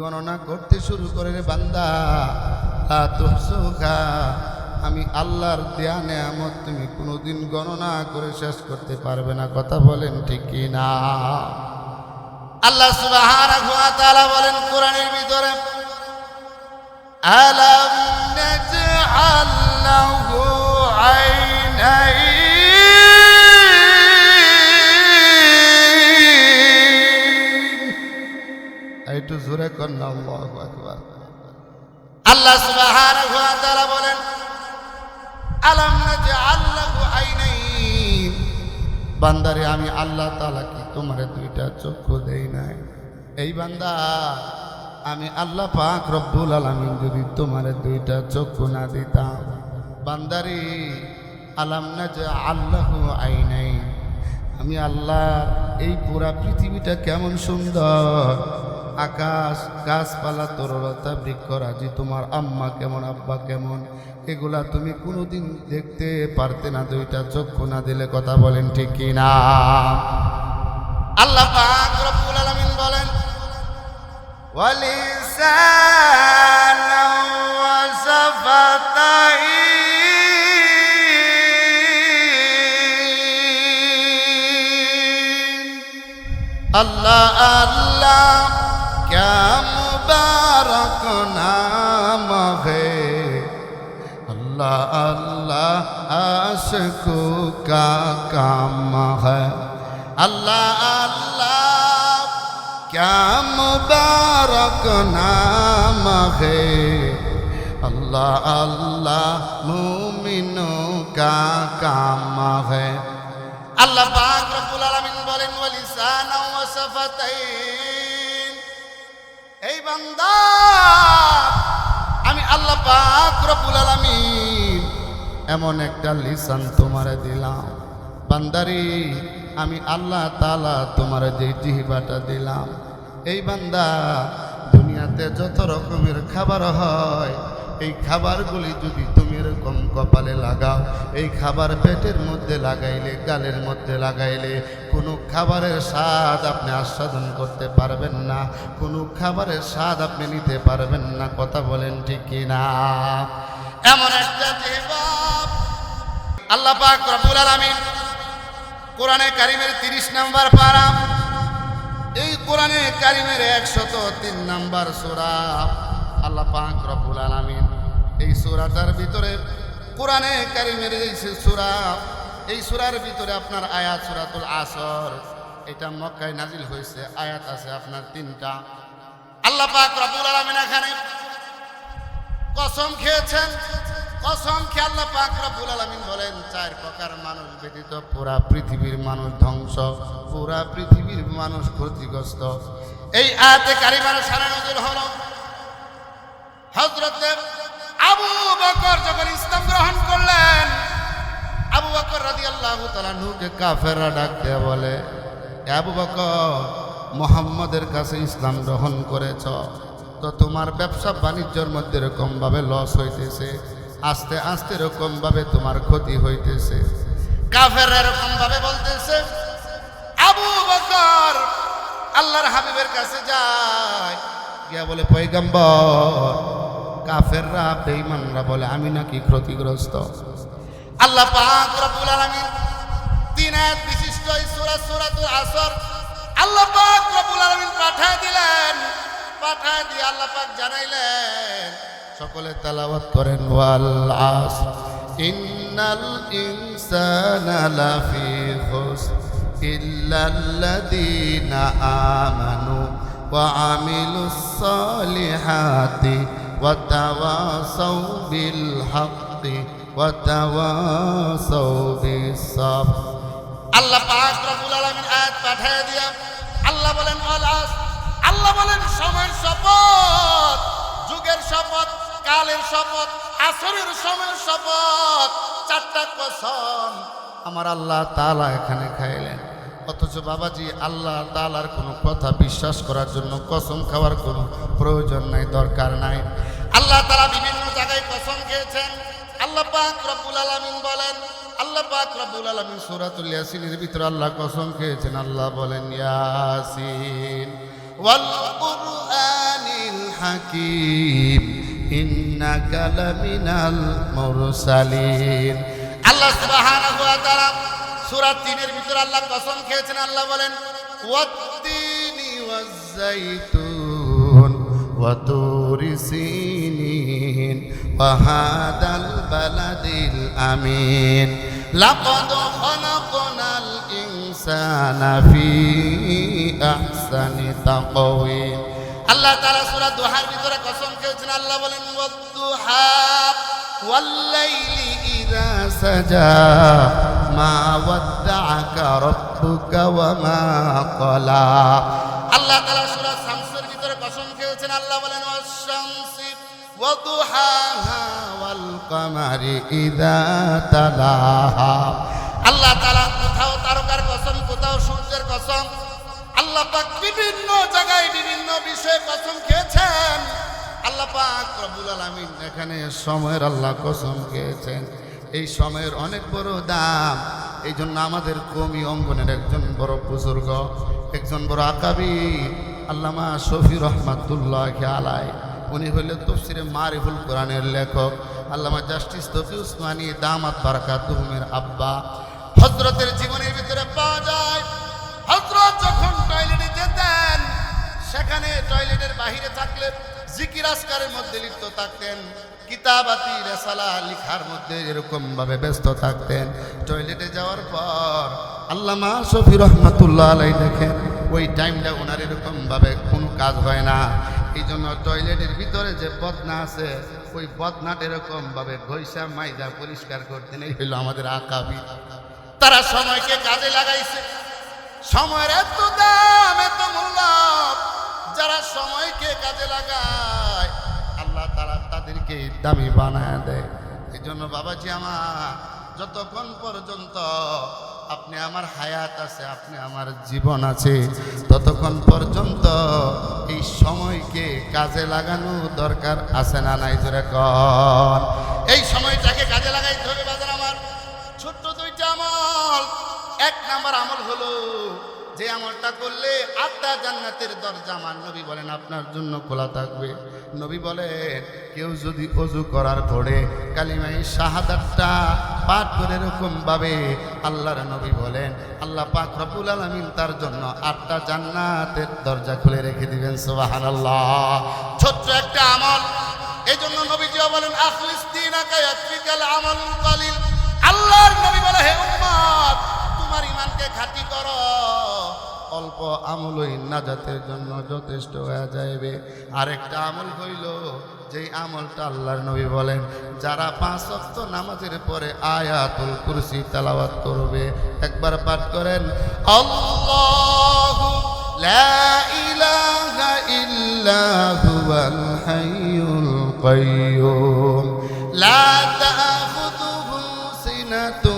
গণনা করতে শুরু করে রে বান্দা। তুহসুহা আমি আল্লাহর দেয়া নেয়ামত তুমি কোনোদিন গণনা করে শেষ করতে পারবে না, কথা বলেন ঠিক না? আল্লাহ তাআলা বলেন, কোরআনের ভিতরে, আলাম নাজআল একটু জোরে কর না আল্লাহু আকবার। আল্লাহ সুবহানাহু ওয়া তাআলা বলেন আলাম নাজআল লাহু আইনাইন? বান্দারে আমি আল্লাহ তাআলা কি তোমারে দুইটা চক্ষু দেই নাই? এই বান্দা আমি আল্লাহ পাক রব্বুল আলামিন যদি তোমারে দুইটা চক্ষু না দিতাম বান্দারে আলাম না যে আল্লাহ আইনাই আমি আল্লাহ এই পুরা পৃথিবীটা কেমন সুন্দর। আকাশ, গাছপালা, তরলতা, বৃক্ষরাজি, তোমার আম্মা কেমন, আব্বা কেমন, এগুলা তুমি কোনোদিন দেখতে পারতে না, দুইটা চক্ষু না দিলে কথা বলেন ঠিক কিনা আল্লাহ বলেন আল্লাহ আল্লাহ। तेरा मुबारक नाम है अल्लाह अल्लाह आशको का काम है अल्लाह अल्लाह क्या मुबारक नाम है अल्लाह अल्लाह मोमिनों का काम है अल्लाह पाक रब्बुल आलमीन बोलें वलिसाना व सफतैन এই বান্দা, আমি আল্লাহ পাক রব্বুল আলামিন এমন একটা লিসান তোমারে দিলাম। বান্দারি, আমি আল্লাহ তালা তোমার যে জিহ্বাটা দিলাম। এই বান্দা, দুনিয়াতে যত রকমের খাবার হয়, এই খাবারগুলি যদি তুমি এরকম কপালে লাগাও এই খাবার পেটের মধ্যে লাগাইলে, গালের মধ্যে লাগাইলে, কোনো খাবারের স্বাদ আপনি আস্বাদন করতে পারবেন না, কোনো খাবারের স্বাদ আপনি নিতে পারবেন না, কথা বলেন ঠিক কি না এমন একটা আল্লাহ পাক রব্বুল আলামিন কোরআনে কারিমের তিরিশ নাম্বার পারা। এই কোরআনে কারিমের একশত তিন নাম্বার সূরা আল্লাহ পাক রব্বুল আলামিন এই সূরাটার ভিতরে কোরআনে কারিমের এই সূরা, এই সূরার ভিতরে আপনার আয়াত সূরাতুল আসর, এটা মক্কায় নাজিল হয়েছে, আয়াত আছে আপনার তিনটা। আল্লাহ পাক রব্বুল আলামিন এখানে কসম খেয়েছেন, কসম খেয়ে আল্লাহ পাক রব্বুল আলামিন বলেন, চার প্রকার মানুষ ব্যতীত পুরা পৃথিবীর মানুষ ধ্বংস, পুরা পৃথিবীর মানুষ ক্ষতিগ্রস্ত। এই আয়াতে কারিমার সারা নজর হলো। হযরত আবু বকর যখন ইসলাম গ্রহণ করলেন, আবু বকর রাদিয়াল্লাহু তাআলা নুকে কাফেররা ডাক দিয়ে বলে, "এ আবু বকর, মোহাম্মদের কাছে ইসলাম গ্রহণ করেছ, তো তোমার ব্যবসা বাণিজ্যর মধ্যে এরকমভাবে লস হইতেছে, আস্তে আস্তে এরকমভাবে তোমার ক্ষতি হইতেছে। কাফের এরকমভাবে বলতেছে, আবু বকর, আল্লাহর হাবিবের কাছে যায়। গিয়া বলে, পয়গম্বর কাফেররা, বেঈমানরা বলে, আমি নাকি ক্ষতিগ্রস্ত? আল্লাহ পাক রব্বুল আলামিন তিন আয়াত বিশিষ্ট এই সূরা সূরাতুল আসর আল্লাহ পাক রব্বুল আলামিন পাঠায় দিলেন। পাঠায় দিয়ে আল্লাহ পাক জানাইলেন, সকলে তেলাওয়াত করেন, ওয়াল আস ইন্নাল ইনসানা লাফি খুসর ইল্লাল্লাযীনা আমানু ওয়া আমিলুস সালিহাতি ওয়া তাওয়াসাউ বিস সাবর আল্লাহ পাক রব্বুল আলামিন আয়াত পাঠিয়ে দিয়া আল্লাহ বলেন, ওয়াল আস বলেন, সময়ের শপথ, যুগের শপথ, কালের শপথ, আসরের সময়ের শপথ, চারটা কসম আমার আল্লাহ তাআলা এখানে খাইলেন। অথচ বাবাজি, আল্লাহ তাআলার কোনো কথা বিশ্বাস করার জন্য কসম খাওয়ার কোনো প্রয়োজন নাই, দরকার নাই। আল্লাহ তাআলা বিভিন্ন জায়গায় কসম খেয়েছেন। আল্লাহ পাক রব্বুল আলামিন বলেন, আল্লাহ ভিতরে আল্লাহ খেয়েছেন। আল্লাহ বলেন, ইয়াসিন আল্লাহ সুরা তিনের ভিতরে আল্লাহ কসম খেয়েছেন, আল্লাহ বলেন, ওয়াত্তিনি ওয়াজ্জাইতুন ওয়াতুরি সিনিন ওয়াহাদাল বালাদিল আমিন। লাকাদ খলাকনাল ইনসানা ফি আহসানি তাকওয়িম। আল্লাহ তাআলা সূরা দুহার ভিতরে কসম খেয়েছেন, আল্লাহ বলেন দুহা ওয়াল লাইলি সাজা মা ওয়াদ্দাআকা রাব্বুকা ওয়া মা ক্বালা আল্লাহ তাআলা সূরা শামসের ভিতরে কসম খেয়েছেন, আল্লাহ বলেন, ওয়াশ-শামসি ওয়াদুহাহা ওয়াল কামারি ইযা তালাহা আল্লাহ তাআলা কোথাও তারকার কসম, কোথাও সূর্যের কসম, আল্লাহ পাক বিভিন্ন জায়গায় বিভিন্ন বিষয়ে কসম খেয়েছেন। আল্লাহ পাক রব্বুল আলামিন এখানে সময়ের আল্লাহ কসম খেয়েছেন। এই সময়ের অনেক বড় দাম। এই জন্য আমাদের কমি অঙ্গনের একজন বড় বুজুর্গ, একজন বড় আকাবি, আল্লামা শফি রহমাতুল্লাহ আলাই উনি হইলেন তফসিরে মারিফুল কোরআনের লেখক, আল্লামা জাস্টিস তফি উসমানী দামাত বারাকাতুহুমের আব্বা। হজরতের জীবনের ভিতরে পাওয়া যায় হজরত যখন টয়লেটে যেতেন, সেখানে টয়লেটের বাহিরে থাকলে জিকির আসকারের মধ্যে লিপ্ত থাকতেন, কিতাবাতি রেসালা লিখার মধ্যে এরকম ভাবে ব্যস্ত থাকতেন। টয়লেটে যাওয়ার পর আল্লামা শফি রহমাতুল্লাহ আলাই দেখেন, ওই টাইমটা ওনার এরকম ভাবে কোনো কাজ হয় না। এই জন্য টয়লেটের ভিতরে যে বদনা আছে, ওই বদনাট এরকম ভাবে ঘইসা মাইদা পরিষ্কার করতেন এই হইল আমাদের আকাবি। তারা সময়কে কাজে লাগাইছে। সময়ের এত দাম, এত মূল্য। যারা সময়কে কাজে লাগায়, আল্লাহ তারা তাদেরকে দামি বানায় দেয়। এই জন্য বাবাজি আমার, যতক্ষণ পর্যন্ত আপনি আমার হায়াত আছে, আপনি আমার জীবন আছে, ততক্ষণ পর্যন্ত এই সময়কে কাজে লাগানো দরকার আছে না নাই জোরে কর এই সময়টাকে কাজে লাগাইতে হবে যে আমলটা করলে আটটা জান্নাতের দরজা আমার নবী বলেন, আপনার জন্য খোলা থাকবে। নবী বলেন, কেউ যদি অজু করার পরে কালিমাই শাহাদাতটা পাঠ করে এরকম ভাবে আল্লাহর নবী বলেন, আল্লাহ পাক রব্বুল আলামিন তার জন্য আটটা জান্নাতের দরজা খুলে রেখে দিবেন, সুবহানাল্লাহ। ছোট্ট একটা আমল। এই জন্য নবীজিও বলেন আখলিস দিনাকা ইয়াকফিকাল আমালুল কালিল। আল্লাহর নবী বলে, হে উম্মত তোমার ইমানকে খাঁটি করো। অল্প আমলই নাজাতের জন্য যথেষ্ট হয়ে যাইবে। আরেকটা আমল হইল যেই আমলটা আল্লাহর নবী বলেন যারা পাঁচ ওয়াক্ত নামাজের পরে আয়াতুল কুরসি তেলাওয়াত করবে একবার পাঠ করেন আল্লাহু লা ইলাহা ইল্লা হুয়াল হাইয়ুল কাইয়্যুম লা তাখুযুহু সিনাতুন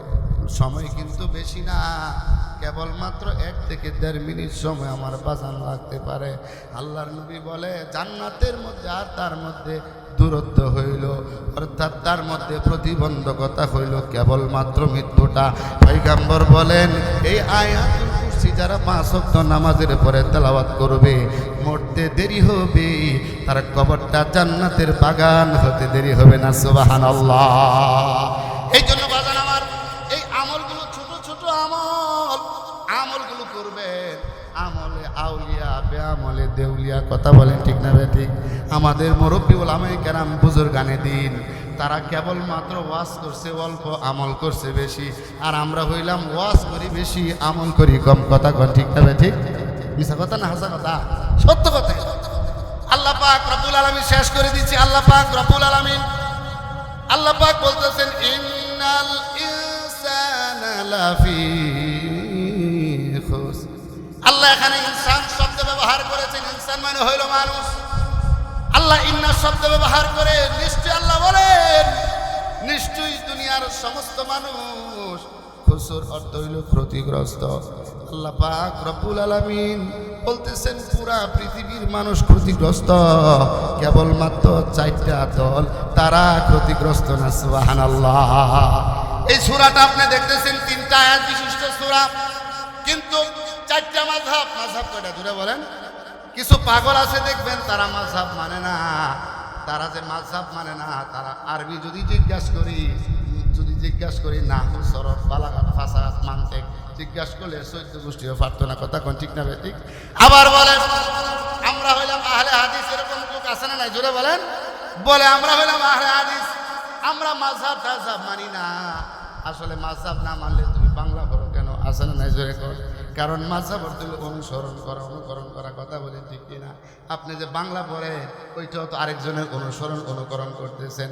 সময় কিন্তু বেশি না। কেবলমাত্র এক থেকে দেড় মিনিট সময় আমার বাজান লাগতে পারে। আল্লাহর নবী বলে, জান্নাতের মধ্যে আর তার মধ্যে দূরত্ব হইল। অর্থাৎ তার মধ্যে প্রতিবন্ধকতা হইল কেবলমাত্র মৃত্যুটা। পৈগাম্বর বলেন, এই কুরসি যারা পাঁচ ওয়াক্ত নামাজের পরে তেলাওয়াত করবে, মরতে দেরি হবে। তার কবরটা জান্নাতের বাগান হতে দেরি হবে না সুবাহান আল্লাহ এই জন্য করবেন। আমলে আউলিয়া, বেআমলে দেউলিয়া, কথা বলেন ঠিক না বে ঠিক? আমাদের মুরব্বী ওলামাই কেরাম বুজুর গানে দিন। তারা কেবলমাত্র ওয়াজ করছে, অল্প আমল করছে বেশি। আর আমরা হইলাম ওয়াজ করি বেশি, আমল করি কম। কথা কন ঠিক না বে ঠিক? মিশা কথা না হাসা কথা? সত্য কথা আল্লাহ পাক রব্বুল আলামিন শেষ করে দিচ্ছি আল্লাহ পাক রব্বুল আলামিন, আল্লাহ পাক বলতেছেন, ইন্নাল ইনসানা লাফি আল্লাহ এখানে ইনসান শব্দ ব্যবহার করেছেন। ইনসান মানে হইল মানুষ। আল্লাহ ইন্না শব্দ ব্যবহার করে নিশ্চয় আল্লাহ বলেন, নিশ্চয়ই দুনিয়ার সমস্ত মানুষ খুসুর অর্থ হইল ক্ষতিগ্রস্ত। আল্লাহ পাক রব্বুল আলামিন বলতেছেন, পুরা পৃথিবীর মানুষ ক্ষতিগ্রস্ত। কেবলমাত্র চারটা দল, তারা ক্ষতিগ্রস্ত না, সুবহানাল্লাহ। এই সূরাটা আপনি দেখতেছেন, তিনটা আয়াত বিশিষ্ট সূরা। কিন্তু চারটা মাযহাব মাযহাব কয়টা? দূরে বলেন। কিছু পাগল আছে দেখবেন, তারা মাযহাব মানে না। তারা যে মাযহাব মানে না, তারা আরবি যদি জিজ্ঞাসা করি যদি জিজ্ঞাসা করি না সরফ বালাঘাট ফাসাদ মানতে জিজ্ঞাসা করলে চৈত্য গোষ্ঠীও পারতো না কথা কোন ঠিক না ঠিক আবার বলেন, আমরা হইলাম আহলে হাদিস, এরকম লোক আছে না নাই? জোরে বলেন। বলে, আমরা হইলাম আহলে হাদিস। আমরা মাঝহাব, টাঝহাব মানি না। আসলে মাঝহাব না মানলে তুমি বাংলা করো কেন? আসে না নাই? জোরে কর। কারণ মাঝহাব অনুসরণ করা, অনুকরণ করা কথা বলে, ঠিক কিনা? আপনি যে বাংলা পড়ে ওইটাও তো আরেকজনের অনুসরণ, অনুকরণ করতেছেন।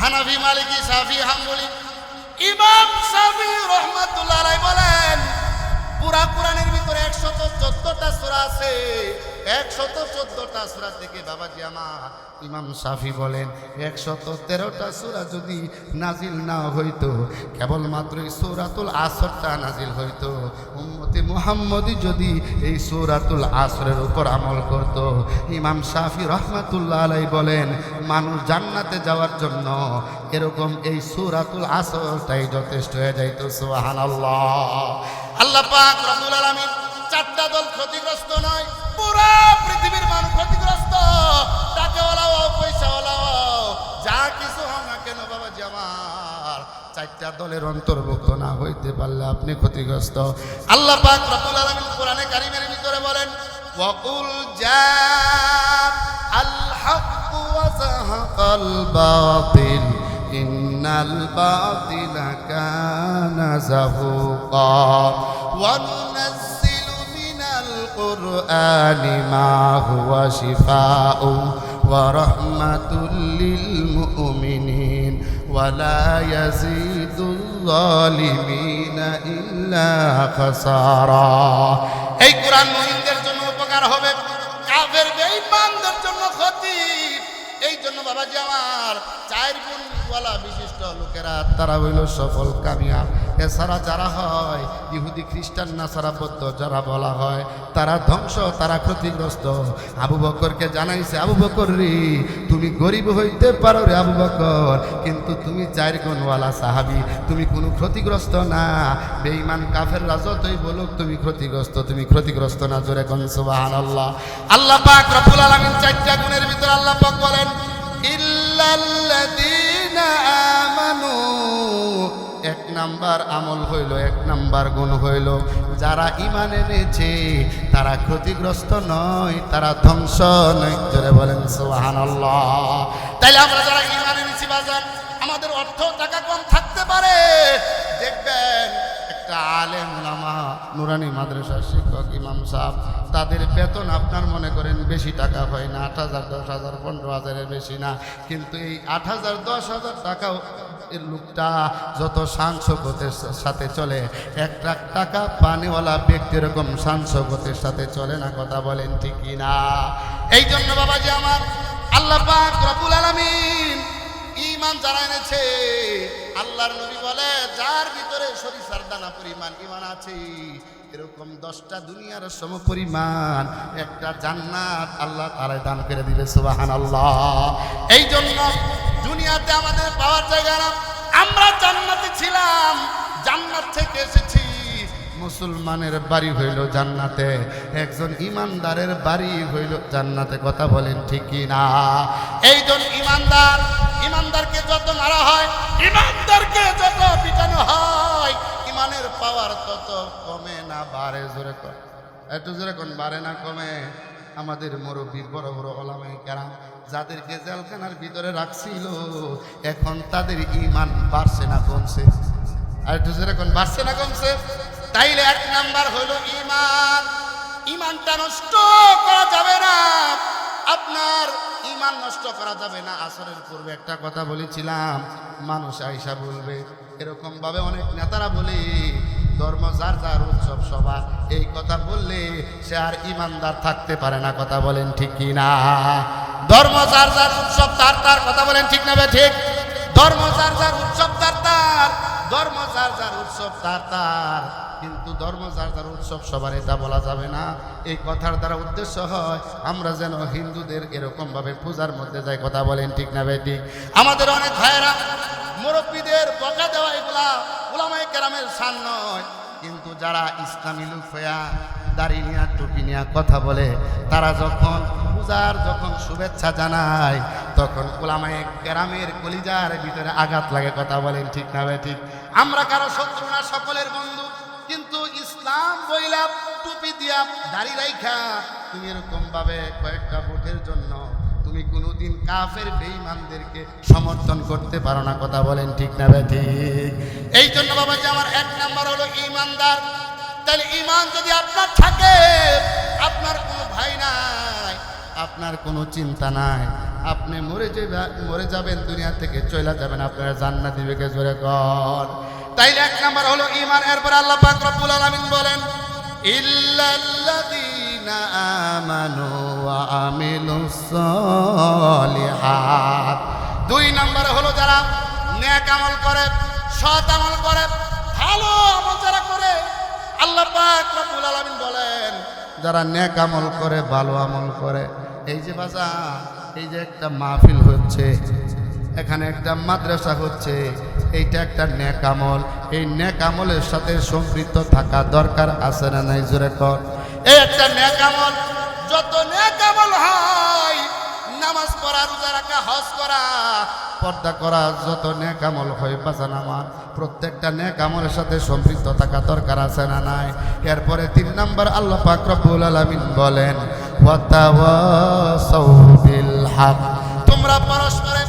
হানাফি মালিকি, সাফি, হাম্বলি। ইমাম সাফি আলাইহি বলেন, পুরা কোরআনের ভিতরে একশত চোদ্দটা সুরা আছে। একশত চোদ্দটা সুরা থেকে বাবাজি আমার ইমাম সাফি বলেন, একশত তেরোটা সুরা যদি নাজিল না হইতো, কেবলমাত্র এই সৌরাতুল আসরটা নাজিল হইতো। উম্মতি মুহাম্মদি যদি এই সৌরাতুল আসরের উপর আমল করত। ইমাম সাফি রহমাতুল্লাহ আলাই বলেন, মানুষ জান্নাতে যাওয়ার জন্য এরকম এই সৌরাতুল আসরটাই যথেষ্ট হয়ে যাইত সোহান আল্লাহ আলামিন চারটা দল ক্ষতিগ্রস্ত নয়, পুরো পৃথিবীর মানুষ ক্ষতিগ্রস্ত চারটা দলের অন্তর্ভুক্ত না হইতে পারলে আপনি ক্ষতিগ্রস্ত। আল্লাহ পাক রব্বুল আলামিন কোরআনে কারিমের ভিতরে বলেন, ওয়াকুল জা আল হক ওয়া যাহাকাল বাতিল, ইন্নাল কানা যাহুকা ওয়া নুনাজ্জিলু মিনাল কুরআনি মা হুয়া শিফাউ ওয়া রাহমাতুল লিল মুমিনিন এই কোরআন মুমিনদের জন্য উপকার হবে, কাফের বেঈমানদের জন্য ক্ষতি। এই জন্য বাবাজি আমার চার গুণওয়ালা বিশিষ্ট লোকেরা, তারা হইল সফল, কামিয়াব। এছাড়া যারা হয়, ইহুদি, খ্রিস্টান, নাসারা, বৌদ্ধ, যারা বলা হয়, তারা ধ্বংস, তারা ক্ষতিগ্রস্ত। আবু বকরকে জানাইছে, আবু বকর রে, তুমি গরিব হইতে পারো রে আবু বকর, কিন্তু তুমি চার গুণওয়ালা সাহাবি, তুমি কোনো ক্ষতিগ্রস্ত না। বেঈমান কাফের রাজতই বলুক, তুমি ক্ষতিগ্রস্ত তুমি ক্ষতিগ্রস্ত না, জোরে কোন, সুবহানাল্লাহ। আল্লাহ পাক রব্বুল আলামিন চারটা গুণের ভিতর আল্লাহ পাক বলেন, ইল্লাল্লাযীনা আমানু এক নাম্বার আমল হইল, এক নাম্বার গুণ হইল। যারা ইমান এনেছে, তারা ক্ষতিগ্রস্ত নয়, তারা ধ্বংস নয়। জোরে বলেন, সুবহানাল্লাহ। তাইলে আমরা যারা ইমান এনেছি বাজার আমাদের অর্থ টাকা কম থাকতে পারে। দেখবেন একটা আলেম লামা নুরানি মাদ্রাসার শিক্ষক ইমাম তাদের বেতন আপনার মনে করেন বেশি টাকা হয় না, আট হাজার, দশ হাজার, পনেরো হাজারের বেশি না। কিন্তু এই আট হাজার, দশ হাজার টাকাও এর লোকটা যত সাংসগতের সাথে চলে, এক লাখ টাকা পানিওয়ালা ব্যক্তি এরকম সাংসগতের সাথে চলে না, কথা বলেন ঠিকই না এই জন্য বাবাজি আমার আল্লাহ পাক রবুল আলমিন ইমান যারা এনেছে, আল্লাহর নবী বলে, যার ভিতরে সরিষার দানা পরিমাণ ইমান আছে, এরকম দশটা দুনিয়ার সম পরিমাণ একটা জান্নাত আল্লাহ তারা দান করে দিবে সুবাহান আল্লাহ এই জন্য দুনিয়াতে আমাদের পাওয়ার জায়গা না। আমরা জান্নাতে ছিলাম, জান্নাত থেকে এসেছি। মুসলমানের বাড়ি হইল জান্নাতে, একজন ইমানদারের বাড়ি হইল জান্নাতে। কথা বলেন ঠিকই না? এইজন ইমানদার, ইমানদারকে যত মারা হয়, ইমানদারকে যত পিটানো হয়, ইমানের পাওয়ার তত কমে না, বাড়ে জোরে একটু জোরে কোন বাড়ে না, কমে। আমাদের মুরব্বী বড় বড় ওলামাই কেরাম, যাদেরকে জেলখানার ভিতরে রাখছিল, এখন তাদের ইমান বাড়ছে না কমছে। আর একটু কোন, বাড়ছে না কমছে? তাইলে এক নাম্বার হলো ইমান ইমানটা নষ্ট করা যাবে না। আপনার ইমান নষ্ট করা যাবে না। আসরের পূর্বে একটা কথা বলেছিলাম, মানুষ আইসা বলবে। এরকম ভাবে অনেক নেতারা বলে ধর্ম, যার যার উৎসব সভা এই কথা বললে সে আর ইমানদার থাকতে পারে না, কথা বলেন ঠিক কি না? ধর্ম, যার যার উৎসব, তার তার, কথা বলেন ঠিক না ঠিক? ধর্ম, যার যার উৎসব, তার তার। ধর্ম, যার যার উৎসব, তার তার। কিন্তু ধর্ম যার যার উৎসব সবার এটা বলা যাবে না। এই কথার দ্বারা উদ্দেশ্য হয়, আমরা যেন হিন্দুদের এরকম ভাবে পূজার মধ্যে যাই, কথা বলেন ঠিক না বেটি? আমাদের অনেক ভাইয়েরা মুরব্বীদের বকা দেওয়া এগুলা ওলামাই কেরামের সান নয়। কিন্তু যারা ইসলামী লোক হইয়া দাড়ি নিয়া, টুপি নিয়া কথা বলে, তারা যখন পূজার যখন শুভেচ্ছা জানায়, তখন ওলামায়ে কেরামের কলিজার ভিতরে আঘাত লাগে, কথা বলেন ঠিক না ভাই ঠিক আমরা কারও শত্রু না, সকলের বন্ধু। কিন্তু ইসলাম বইলা টুপি দিয়া দাড়ি রাইখা, তুমি এরকম ভাবে কয়েকটা ভোটের জন্য তুমি কোনোদিন কাফের বেঈমানদেরকে সমর্থন করতে পারো না, কথা বলেন ঠিক না ঠিক। এই জন্য বাবা যে আমার এক নাম্বার হলো ইমানদার তাহলে ইমান যদি আপনার থাকে, আপনার কোনো ভাই নাই, আপনার কোনো চিন্তা নাই, আপনি মরে যাবে, মরে যাবেন, দুনিয়া থেকে চলে যাবেন, আপনারা জান্নাত দিবে কে জোরে কর তাইলে এক নাম্বার হলো ইমান এরপর আল্লাহ পাক রব্বুল আলামিন বলেন, ইল্লাল্লাযীনা আমানু ওয়া আমিলুস সালিহাত দুই নম্বরে হলো যারা নেক আমল করে, সৎ আমল করে, ভালো আমল যারা করে, আল্লাহ পাক রব্বুল আলামিন বলেন, যারা নেক আমল করে, ভালো আমল করে, এই যে বাজা এই যে একটা মাহফিল হচ্ছে এখানে একটা মাদ্রাসা হচ্ছে। এইটা একটা নেক আমল এই নেক আমলের সাথে সম্পৃক্ত থাকা দরকার আছে না নাই? জোরে কর। এই একটা নেক আমল যত নেক আমল হয়, নামাজ পড়া, রোজা রাখা, হজ করা, পর্দা করা, যত নেক আমল হয় বাজান আমার প্রত্যেকটা নেক আমলের সাথে সম্পৃক্ত থাকা দরকার আছে না নাই? এরপরে তিন নম্বর আল্লাহ পাক রব্বুল আলামিন বলেন তোমরা পরস্পরে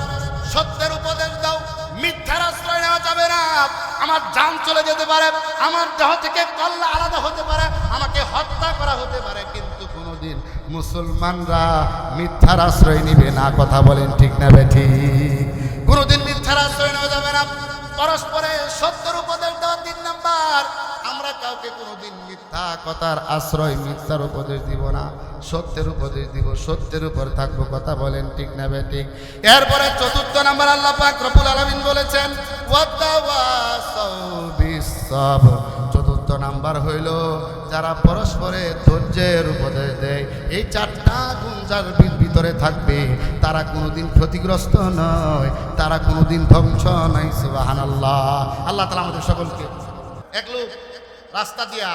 আমার জান চলে যেতে পারে, আমার দেহ থেকে কল্লা আলাদা হতে পারে, আমাকে হত্যা করা হতে পারে, কিন্তু কোনোদিন মুসলমানরা মিথ্যার আশ্রয় নিবে না, কথা বলেন ঠিক না বেঠি। কোনোদিন মিথ্যার আশ্রয় নেওয়া যাবে না। পরস্পরে সত্যর উপদেশ দেওয়া তিন নাম্বার। কাউকে কোনোদিন মিথ্যা কথার আশ্রয়, মিথ্যার উপদেশ দিব না। সত্যের উপদেশ দিব, সত্যের উপর থাকব, কথা বলেন ঠিক না ঠিক। এরপরে চতুর্থ নাম্বার আল্লাহ পাক রব্বুল আলামিন বলেছেন চতুর্থ নাম্বার হইল, যারা পরস্পরে ধৈর্যের উপদেশ দেয়, এই চারটা গুণ যার ভিতরে থাকবে, তারা কোনোদিন ক্ষতিগ্রস্ত নয়, তারা কোনোদিন ধ্বংস নাই সুবাহান আল্লাহ আল্লাহ তালা আমাদের সকলকে এক লোক রাস্তা দিয়া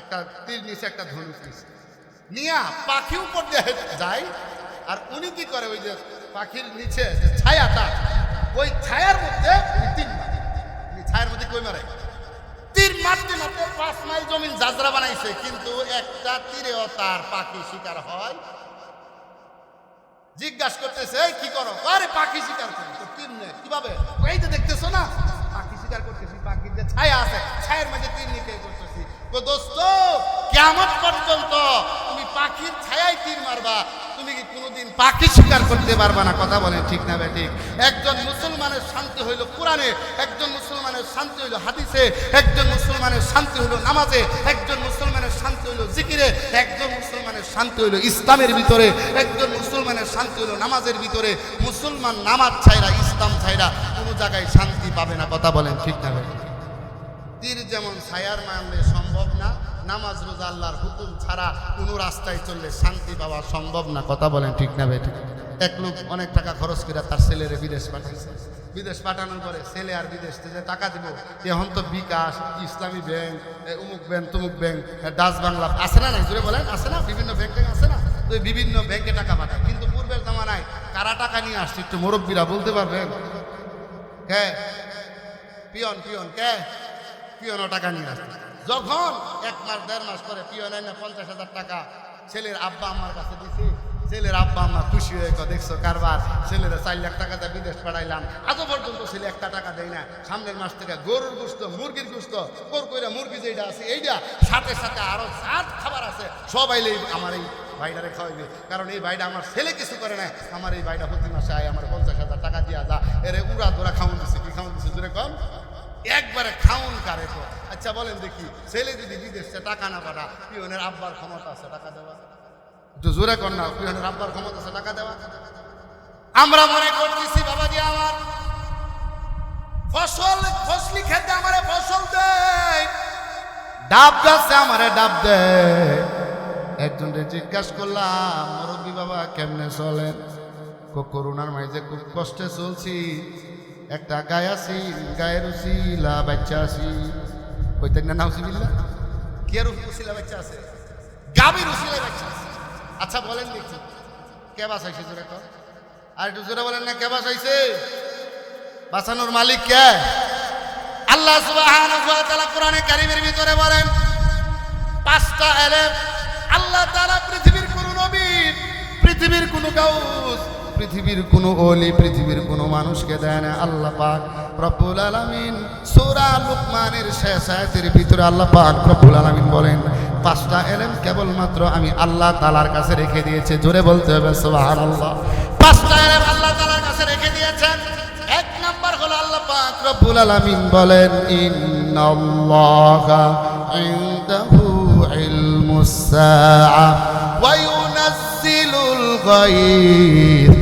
একটা তীর নিচে একটা ধনুক নিচে নিয়া পাখি উপর দিয়ে যায়, আর উনি কি করে ওই যে পাখির নিচে যে ছায়াটা, ওই ছায়ার মধ্যে তীর মারে। ছায়ার মধ্যে কই মারে? তীর মারতে মারতে পাঁচ মাইল জমিন যাজরা বানাইছে, কিন্তু একটা তীরেও তার পাখি শিকার হয়। জিজ্ঞাসা করতেছে কি করো? আরে, পাখি শিকার করি। তীর নেই। কীভাবে? এই দেখতেছো না করতেছি পাখির যে ছায়া আছে ছায়ের মাঝে তীর নিতে করতেছি তো দোস্ত কেমন পর্যন্ত তুমি পাখির ছায়ায় তীর মারবা, তুমি কি কোনোদিন পাখি শিকার করতে পারবা না? কথা বলে ঠিক না বেঠিক একজন মুসলমানের শান্তি হইল কোরআনে, একজন মুসলমানের শান্তি হইল হাদিসে, একজন মুসলমানের শান্তি হইল নামাজে, একজন মুসলমানের শান্তি হইল জিকিরে, একজন মুসলমানের শান্তি হইল ইসলামের ভিতরে, একজন মুসলমানের শান্তি হইল নামাজের ভিতরে। মুসলমান নামাজ ছাইরা, ইসলাম ছাইরা কোনো জায়গায় শান্তি পাবে না, কথা বলেন ঠিক না বেঠিক তীর যেমন ছায়ার মানলে সম্ভব না, নামাজ রোজা আল্লাহর হুকুম ছাড়া কোনো রাস্তায় চললে শান্তি পাওয়া সম্ভব না। কথা বলেন ঠিক না বেঠিক এক লোক অনেক টাকা খরচ করে তার ছেলেরে বিদেশ পাঠাইছে। বিদেশ পাঠানোর পরে ছেলে আর বিদেশ থেকে টাকা দিব এখন তো বিকাশ, ইসলামী ব্যাংক উমুক ব্যাংক, তুমুক ব্যাংক ডাচ বাংলা, আছে না নাই? জুড়ে বলেন, আছে না? বিভিন্ন ব্যাংক আছে না? তো বিভিন্ন ব্যাংকে টাকা পাঠায়। কিন্তু পূর্বের জামানায় কারা টাকা নিয়ে আসছে একটু মুরব্বীরা বলতে পারবেন? হ্যাঁ পিয়ন পিয়ন, কে? পিয়নও টাকা নিয়ে আসছে। যখন এক মাস, দেড় মাস পরে পিয়ন এনে পঞ্চাশ হাজার টাকা ছেলের আব্বা আমার কাছে দিছি। ছেলের আব্বা আম্মা খুশি হয়ে দেখছ কারবার? ছেলেরা চার লাখ টাকা বিদেশ পাঠাইলাম। আজও পর্যন্ত ছেলে একটা টাকা দেয় না। সামনের মাস থেকে গরুর গুস্ত মুরগির গুস্ত কোর কইরা মুরগি যেটা আছে এইটা সাথে সাথে আরও সাত খাবার আছে। সবাই আমার এই ভাইটারে খাওয়াইবে। কারণ এই ভাইটা আমার ছেলে কিছু করে না। আমার এই ভাইটা প্রতি মাসে আয়, আমার পঞ্চাশ হাজার টাকা দিয়া যা। এরে উড়া দোরা খাওয়ান দিছে, কি খাওয়ান দিছে? জোরে কম একবারে খাউন কারে তো। আচ্ছা বলেন দেখি, ছেলে যদি বিদেশে টাকা না পাঠা পিওনের আব্বার ক্ষমতা আছে, টাকা দেওয়া। একটু জোরে কর না পিওনের আব্বার ক্ষমতা আছে, টাকা দেওয়া। আমরা মনে করতেছি, বাবাজি আমার, ফসল, ফসলি খেতে আমারে ফসল দেয়। ডাব গাছে আমারে ডাব দেয়। একজনকে জিজ্ঞাসা করলাম, মুরব্বী বাবা, কেমনে চলেন? করোনার মাঝে খুব কষ্টে চলছি। একটা গায়ে আছি গায়ের উচিলা বাচ্চা আছি। কইতেন না নাউজিবিল্লা কে উচিলা বাচ্চা আছে? গাবির উচিলা বাচ্চা আছে। আচ্ছা বলেন দেখি। কে বাসাইছে জোরে কর আর একটু জোরে বলেন না, কে বাসাইছে বাঁচানোর মালিক কে? আল্লাহ সুবহানাহু ওয়া তাআলা কোরআনে কারীমের ভিতরে বলেন, পাঁচটা এলেম আল্লাহ তাআলা পৃথিবীর কোন নবী, পৃথিবীর কোন গাউস পৃথিবীর কোনো ওলি, পৃথিবীর কোনো মানুষকে দেয় না। আল্লাহ পাক রব্বুল আলামিন সূরা লুকমানের শেষ আয়াতের ভিতরে আল্লাহ পাক রব্বুল আলামিন বলেন, পাঁচটা এলেম কেবলমাত্র আমি আল্লাহ তাআলার কাছে রেখে দিয়েছে। জোরে বলতে হবে, সুবহানাল্লাহ। পাঁচটা এলেম আল্লাহ তাআলার কাছে রেখে দিয়েছেন। এক নাম্বার হলো আল্লাহ পাক রব্বুল আলামিন বলেন, ইন্নাল্লাহা ইনদাহু ইলমুস সাআ ওয়া ইউনাজ্জিলুল গায়থ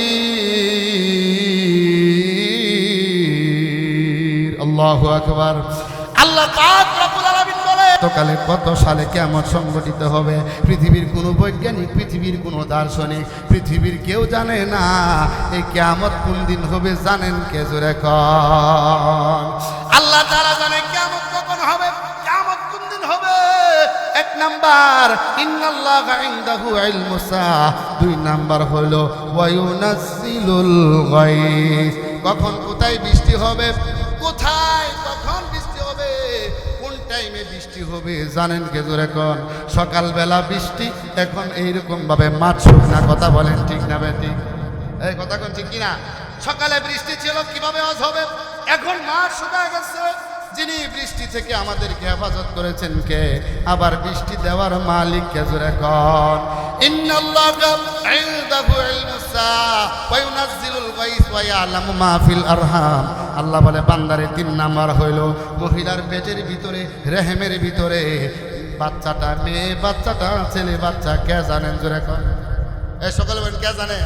আল্লাহ আকবার। আল্লাহ গতকালে কত সালে কেমন সংগঠিত হবে? পৃথিবীর কোনো বৈজ্ঞানিক পৃথিবীর কোনো দার্শনিক পৃথিবীর কেউ জানে না। এই কেমত কোন দিন হবে জানেন কে জোরে আল্লাহ তারা জানে কেমন কখন হবে কেমন কোন দিন হবে। এক নাম্বার ইন্নাল্লাহ ইনদাহু ইলমুসা দুই নাম্বার হলো ওয়ায়ুনাসিলুল গায়ব কখন কোথায় বৃষ্টি হবে? কোথায়? কখন বৃষ্টি হবে? কোন টাইমে বৃষ্টি হবে? জানেন কে জোর এখন সকালবেলা বৃষ্টি, এখন এইরকম ভাবে মাছ শুকনা কথা বলেন ঠিক না ব্যাটি এই কথা কোন ঠিক কিনা? সকালে বৃষ্টি ছিল, কীভাবে আজ হবে? এখন মাছ শুকায় গেছে। যিনি বৃষ্টি থেকে আমাদেরকে হেফাজত করেছেন কে? আবার বৃষ্টি দেওয়ার মালিক কে জোরে কন। আল্লাহ বলে, বান্দারে, তিন নাম্বার হইল মহিলার পেটের ভিতরে, রেহেমের ভিতরে। বাচ্চাটা মেয়ে, বাচ্চাটা ছেলে, বাচ্চা কে জানেন? জোরে কন। এ, সকালে কে জানে?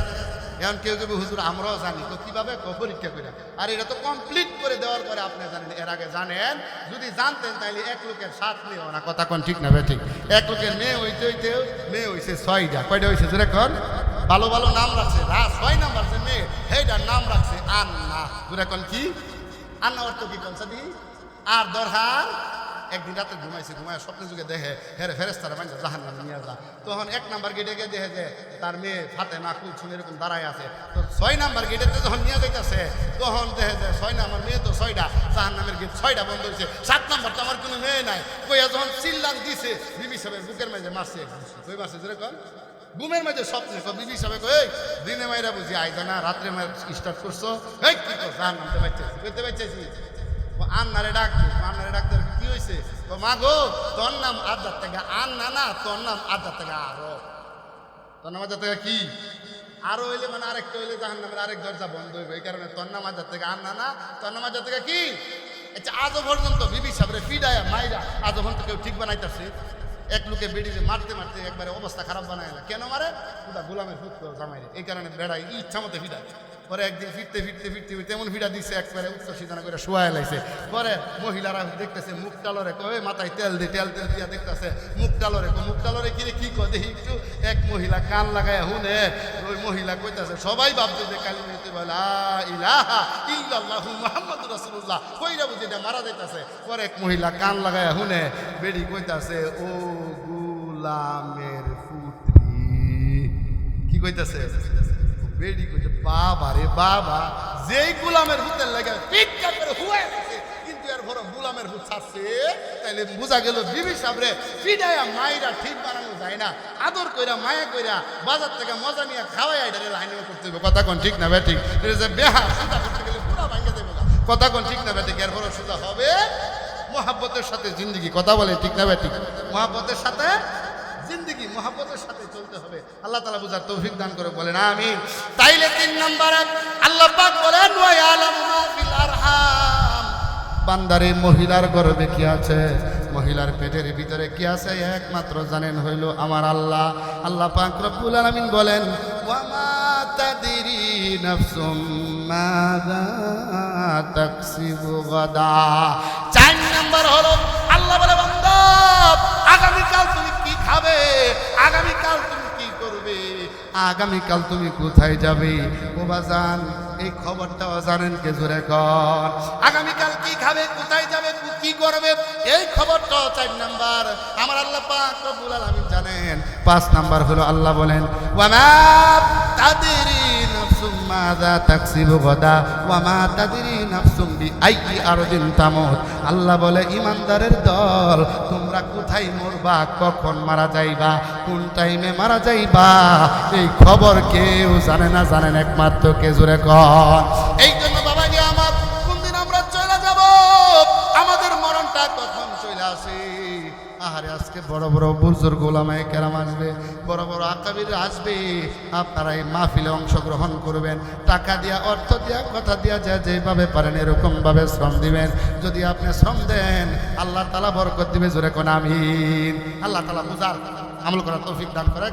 এখন কেউ কেউ হুজুর, আমরাও জানি, তো কীভাবে পরীক্ষা করে? আর এটা তো কমপ্লিট করে দেওয়ার পরে আপনি জানেন, এর আগে জানেন, যদি জানতেন তাহলে এক লোকের সাত মেয়েও না, কথা কোন ঠিক না ঠিক? এক লোকের মেয়ে হইতে হইতে, মেয়ে হইছে ছয়টা, কয়টা হইছে যেটা কন? ভালো ভালো নাম রাখছে রা ছয় নাম রাখছে, মেয়ে, সেইটার নাম রাখছে আন্না। দুরা কন কি? আন্না অর্থ কি কন সাদি? আর দরহার? একদিন রাতে ঘুমাইছে ঘুমায় স্বপ্নের যুগে দেখে হেরে ফেরেস্তারা মানে জাহান নামে নিয়ে যা। তখন এক নাম্বার গেটে গিয়ে দেখে যে তার মেয়ে ফাতে মা কুলছুন এরকম দাঁড়ায় আছে। তো ছয় নাম্বার গেটেতে যখন নিয়ে যাইতেছে তখন দেখে যে ছয় নাম্বার মেয়ে তো ছয়টা জাহান নামের গেট ছয়টা বন্ধ হয়েছে সাত নাম্বার তো আমার কোনো মেয়ে নাই। কইয়া যখন চিল্লান দিছে বিবি সাহেবের বুকের মাঝে মারছে কই মারছে যেরকম ঘুমের মাঝে স্বপ্নে তো বিবি সাহেব "এই, দিনে মাইরা বুঝি আইজা না রাত্রে মায়ের স্টার্ট করছ? এই কি করছ? জাহান নামতে বাচ্চাছি করতে বাচ্চাছি আন্নারে ডাক দে আন্নারে ডাক দে কি হয়েছে তো মা গো, তোর নাম আদার থেকে আন্না না, তোর নাম আদার থেকে আরও তোর নাম আদার থেকে কি? আরও হইলে মানে আরেকটা হইলে জাহান নামের আরেক দরজা বন্ধ হইবে। এই কারণে তন্না মাজার থেকে আন্না না তন্না মাজার থেকে কি? আচ্ছা আজও পর্যন্ত বিবি সাবরে ফিডায়া মাইরা আজও পর্যন্ত কেউ ঠিক বানাইতেছে? এক লোকে বেড়িতে মারতে মারতে একবারে অবস্থা খারাপ বানায় না কেন মারে? ওটা গোলামের ফুট জামাইরে। এই কারণে বেড়াই ইচ্ছা মতো ফিডায় পরে একদিন ফিরতে ফিরতে ফিরতে ফিরতে এমন ফিডা দিচ্ছে একবারে উচ্চ সিদ্ধান্ত করে শোয়া লাইছে। পরে মহিলারা দেখতেছে মুখ টালরে কয়ে মাথায় তেল দিয়ে তেল তেল দিয়া দেখতেছে মুখ টালরে মুখ টালরে কিরে কি কয়, দেখি একটু। এক মহিলা কান লাগায়, হুনে। ওই মহিলা কইতাছে, সবাই ভাবছে যে কালী মেয়েতে বলে ইলাহা ইল্লাল্লাহু মুহাম্মাদুর রাসূলুল্লাহ। কইরা বুঝি এটা মারা যাইতাছে। পরে এক মহিলা কান লাগায়, হুনে। বেড়ি কইতাছে, ও গুলামের পুত্রী। কি কইতাছে? বেডি কইতে বাবা রে বাবা, যেই গুলামের হুতের লাগে পিক্কা করে হুয়ে কিন্তু এর ভরো গুলামের হুত ছাড়ছে, তাইলে বোঝা গেল বিবি সাবরে ফিডায়া মাইরা ঠিক বানানো যায় না। আদর কইরা, মায়া কইরা বাজার থেকে মজা নিয়ে খাওয়াই আইডারে লাইনে করতে হবে কথা কোন ঠিক না ব্যাটিক এটা যে বেহা সুদা করতে গেলে পুরো ভাঙ্গে দেবে কথা কোন ঠিক না ব্যাটিক এর ভরো সুদা হবে মোহাব্বতের সাথে জিন্দগি। কথা বলে ঠিক না ব্যাটিক মোহাব্বতের সাথে জিন্দগি, মোহাব্বতের সাথে চলতে হবে। আল্লাহ তালা বুঝার তৌফিক দান করে বলেন আমি তাইলে তিন নম্বরে আল্লাহ বলেন বান্দারে, মহিলার গর্ভে কি আছে? মহিলার পেটের ভিতরে কি আছে? একমাত্র জানেন হইল আমার আল্লাহ। আল্লাহ পাক রব্বুল আলামিন বলেন, ওয়া মা তাদরি নাফসুম মাযা তাকসিবু গাদা। চার নাম্বার হলো, আল্লাহ বলে, বান্দা, আগামীকাল তুমি কি খাবে? আগামীকাল তুমি আগামীকাল তুমি কোথায় যাবে? ও বাজান, এই খবরটা জানেন কে জোরে কর আগামীকাল কি খাবে, কোথায় যাবে, কু- কি করবে? এই খবরটা চার নাম্বার। আমার আল্লাহ পাক রব্বুল আলামিন জানেন। পাঁচ নাম্বার হলো আল্লাহ বলেন ওয়া মা তাদরি মাযা তাকসিবু গদা ওয়া মা তাদরি নাফসুম বিআইয়ি আরদিন তামুত। আল্লাহ বলে, ইমানদারের দল, তোমরা কোথায় মরবা? কখন মারা যাইবা? কোন টাইমে মারা যাইবা? এই খবর কেউ জানে না, জানেন একমাত্র কে জোরে কন। এই জন্য আজকে বড় বড় বুজুর গোলামায় কেরাম আসবে, বড় বড় আকাবির আসবে, আপনারা এই মাহফিলে অংশগ্রহণ করবেন। টাকা দিয়া, অর্থ দিয়া, কথা দিয়া যা যেভাবে পারেন এরকমভাবে শ্রম দিবেন। যদি আপনি শ্রম দেন, আল্লাহ তালা বরকত দিবে, জোরে কোন আমিন। আল্লাহ তালা বুঝার আমল করা তৌফিক দান করে